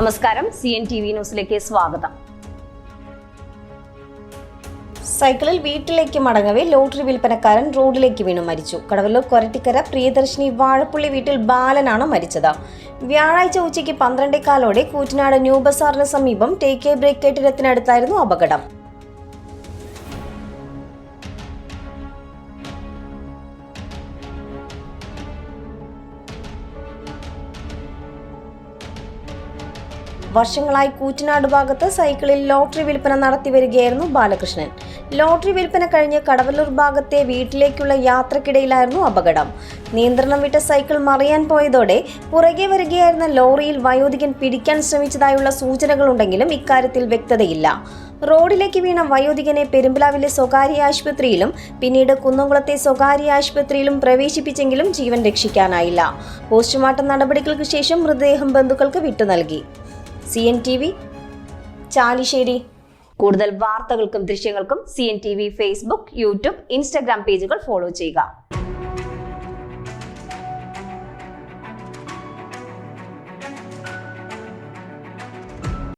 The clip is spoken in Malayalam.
നമസ്കാരം. സി എൻ ടി വി ന്യൂസിലേക്ക് സ്വാഗതം. സൈക്കിളിൽ വീട്ടിലേക്ക് മടങ്ങവേ ലോട്ടറി വിൽപ്പനക്കാരൻ റോഡിലേക്ക് വീണു മരിച്ചു. കടവല്ലൂർ കൊരട്ടിക്കര പ്രിയദർശിനി വാഴപ്പള്ളി വീട്ടിൽ ബാലനാണ് മരിച്ചത്. വ്യാഴാഴ്ച ഉച്ചയ്ക്ക് പന്ത്രണ്ടേക്കാലോടെ കൂറ്റനാട് ന്യൂ ബസാറിന് സമീപം ടേക്ക് ബ്രേക്ക് കെട്ടിടത്തിനടുത്തായിരുന്നു അപകടം. വർഷങ്ങളായി കൂറ്റനാട് ഭാഗത്ത് സൈക്കിളിൽ ലോട്ടറി വിൽപ്പന നടത്തി വരികയായിരുന്നു ബാലകൃഷ്ണൻ. ലോട്ടറി വിൽപ്പന കഴിഞ്ഞ് കടവല്ലൂർ ഭാഗത്തെ വീട്ടിലേക്കുള്ള യാത്രക്കിടയിലായിരുന്നു അപകടം. നിയന്ത്രണം വിട്ട സൈക്കിൾ മറിയാൻ പോയതോടെ പുറകെ വരികയായിരുന്ന ലോറിയിൽ വയോധികൻ പിടിക്കാൻ ശ്രമിച്ചതായുള്ള സൂചനകളുണ്ടെങ്കിലും ഇക്കാര്യത്തിൽ വ്യക്തതയില്ല. റോഡിലേക്ക് വീണ വയോധികനെ പെരുമ്പലാവിലെ സ്വകാര്യ ആശുപത്രിയിലും പിന്നീട് കുന്നംകുളത്തെ സ്വകാര്യ ആശുപത്രിയിലും പ്രവേശിപ്പിച്ചെങ്കിലും ജീവൻ രക്ഷിക്കാനായില്ല. പോസ്റ്റ്മോർട്ടം നടപടികൾക്ക് ശേഷം മൃതദേഹം ബന്ധുക്കൾക്ക് വിട്ടു നൽകി. C N T V Chalissery. കൂടുതൽ വാർത്തകൾക്കും ദൃശ്യങ്ങൾക്കും C N T V Facebook YouTube Instagram പേജുകൾ ഫോളോ ചെയ്യുക.